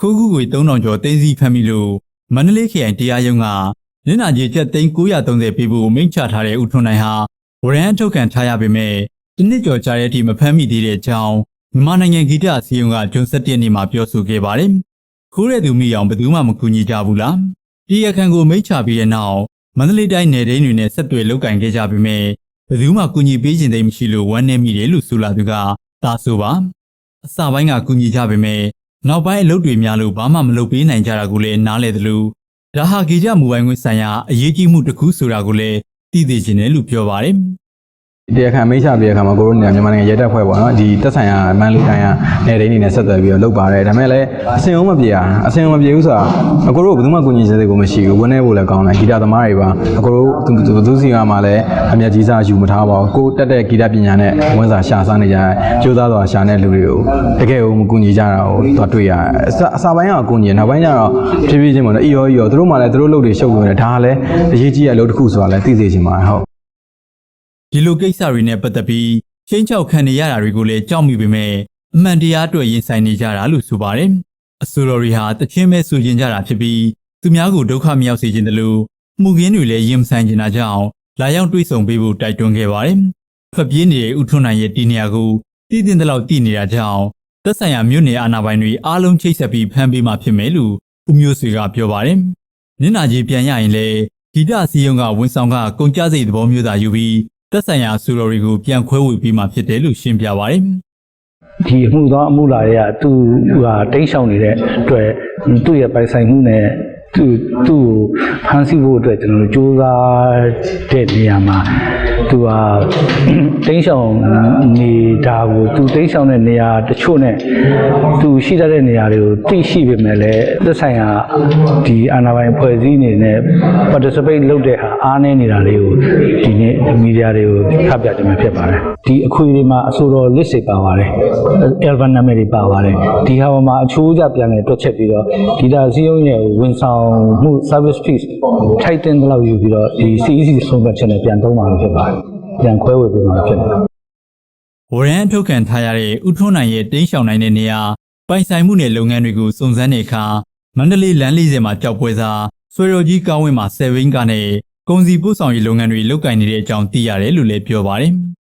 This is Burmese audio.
ခိုးကူငွေ3000ကျော်သိမ်းဆည်းဖမ်းမိလို့မန္တလေးခရိုင်တရားရုံးကနင်နာကြီးကျပ်သိန်း930ပေးဖို့မိန့်ချထားတဲ့ဦးထွန်းနိုင်ဟာဝရမ်းထုတ်ကန်ထားရပေမဲ့ဒီနှစ်ကျော်ကြာတဲ့အထိမဖမ်းမိသေးတဲ့အကြောင်းမြန်မာနိုင်ငံဂီတအစည်းအရုံးကဂျွန်7ရက်နေ့မှာပြောဆိုခဲ့ပါတယ်။ခိုးတဲ့သူမိအောင်ဘယ်သူမှမကူညီကြဘူးလား။ဒီရခန်ကိုမိန့်ချပြီးတဲ့နောက်မန္တလေးတိုင်းနယ်ဒိန်းတွေနဲ့ဆက်သွယ်လုပ်ကင်ခဲ့ကြပေမဲ့ဘယ်သူမှကူညီပေးခြင်းသိမ်းမရှိလို့ဝမ်းနည်းမိတယ်လို့ဆိုလာသူကသာဆိုပါ။အစပိုင်းကကူညီကြပေမဲ့ နောက်ပိုင်းအလုပ်တွေများလို့ဘာမှမလုပ်ပေးနိုင်ကြတာကိုလည်းနားလဲတယ်လို့ဒါဟာဂီတမူပိုင်ခွင့်ဆိုင်ရာအရေးကြီးမှုတစ်ခုဆိုတာကိုလည်းသိသိချင်တယ်လို့ပြောပါတယ်။ တရားခံမိတ်ချပြီးတဲ့အခါမှာကိုရိုနေမြန်မာနိုင်ငံရဲတပ်ဖွဲ့ပေါ့နော်ဒီတက်ဆိုင်ရာမန်လေးတိုင်းကနေဒိန်းနေနဲ့ဆက်သွယ်ပြီးတော့လုပ်ပါတယ်ဒါပေမဲ့လည်းအစင်အောင်မပြေအောင်အစင်အောင်မပြေဘူးဆိုတာအကိုတို့ဘယ်သူမှကူညီစေတဲ့ကိုမရှိဘူးဝန်းနေဖို့လည်းကောင်းတယ်ဂီတသမားတွေပါအကိုတို့သူသူစီကမှလည်းအမျက်ကြီးစားယူမထားပါဘူးကိုတက်တဲ့ဂီတပညာနဲ့ဝန်စာရှာစားနေကြတယ်ကြိုးစားစွာရှာတဲ့လူတွေကိုတကယ်ကိုမကူညီကြတာကိုတော့တွေ့ရတယ်အစအစပိုင်းကကူညီနောက်ပိုင်းကျတော့ဖြည်းဖြည်းချင်းပေါ့နော်အီရောအီရောသူတို့မှလည်းသူတို့လုပ်တွေရှုပ်လို့ရတယ်ဒါကလည်းအရေးကြီးတဲ့အလုပ်တစ်ခုဆိုတာလည်းသိစေချင်ပါတယ်ဟုတ် ဒီလိုကိစ္စတွေနဲ့ပတ်သက်ပြီးချင်းချောက်ခံနေရတာတွေကိုလည်းကြောက်မိပေမဲ့အမှန်တရားအတွက်ရင်ဆိုင်နေကြတာလို့ဆိုပါတယ်။အဆိုတော်တွေဟာတချင်းပဲဆိုကျင်ကြတာဖြစ်ပြီးသူများကိုဒုက္ခမရောက်စေချင်တယ်လို့မှုခင်းတွေလည်းရင်မဆိုင်ကျင်တာကြောင့်လာရောက်တွေးဆုံပေးဖို့တိုက်တွန်းခဲ့ပါတယ်။ဖက်ပြေးနေတဲ့ဥထွန်းနိုင်ရဲ့တီနေရာကိုတည်တင်တဲ့လောက်တည်နေတာကြောင့်သက်ဆိုင်ရာမြို့နယ်အာဏာပိုင်တွေအားလုံးချိတ်ဆက်ပြီးဖမ်းပေးမှဖြစ်မယ်လို့ဦးမျိုးဆွေကပြောပါတယ်။နင်နာကြီးပြန်ရရင်လည်းဂီတအစည်းအရုံးကဝန်ဆောင်ကကုန်ကြစိတ်သဘောမျိုးသာယူပြီး သက်ဆိုင်ရာဆူတော်တွေကိုပြန်ခွဲဝေပြီးမှဖြစ်တယ်လို့ရှင်းပြပါတယ်။ဒီအမှုသောအမှုလာတွေကသူဟာတိတ်ဆောင်နေတဲ့အတွက်သူ့ရဲ့ပိုင်ဆိုင်မှုနဲ့ သူသူ့ကိုဖမ်းဆီးဖို့အတွက်ကျွန်တော်တို့စူးစမ်းတဲ့နေရာမှာသူဟာတိတ်ဆောင်နေတာကိုသူတိတ်ဆောင်တဲ့နေရာတချို့နဲ့သူရှိတတ်တဲ့နေရာတွေကိုသိရှိပေမဲ့လည်းသက်ဆိုင်ရာဒီအာဏာပိုင်ဖွဲ့စည်းအနေနဲ့ participate လုပ်တဲ့ဟာအားနည်းနေတာတွေကိုဒီနေ့မီဒီယာတွေကိုဖတ်ပြခြင်းပဲဖြစ်ပါတယ်ဒီအခွေတွေမှာအဆိုတော် list တွေပါပါတယ် album နာမည်တွေပါပါတယ်ဒီဟာပေါ်မှာအချိုးကျပြန်လဲတွက်ချက်ပြီးတော့ဂီတာစည်းရုံးရဲ့ဝန်ဆောင်မှု service fees ထိုက်တင်တဲ့လောက်ယူပြီးတော့ဒီ CEC ဆုံးဖြတ်ချက်နဲ့ပြန်သုံးပါလို့ဖြစ်ပါတယ်ပြန်ခွဲဝေပေးမှာဖြစ်ပါတယ်ဝရမ်းထုတ်ကန်ထားရတဲ့ဥထွန်းနိုင်ရဲ့တင်းရှောင်နိုင်တဲ့နေရာပိုင်ဆိုင်မှုနဲ့လုပ်ငန်းတွေကိုစုံစမ်းတဲ့အခါမန္တလေးလမ်း40မှာကြောက်ပွဲစားဆွေတော်ကြီးကောင်းဝင်းမှာ7ဝင်းကနဲ့ကုန်စည်ပို့ဆောင်ရေးလုပ်ငန်းတွေလုပ်ကိုင်နေတဲ့အကြောင်းသိရတယ်လို့လည်းပြောပါတယ်။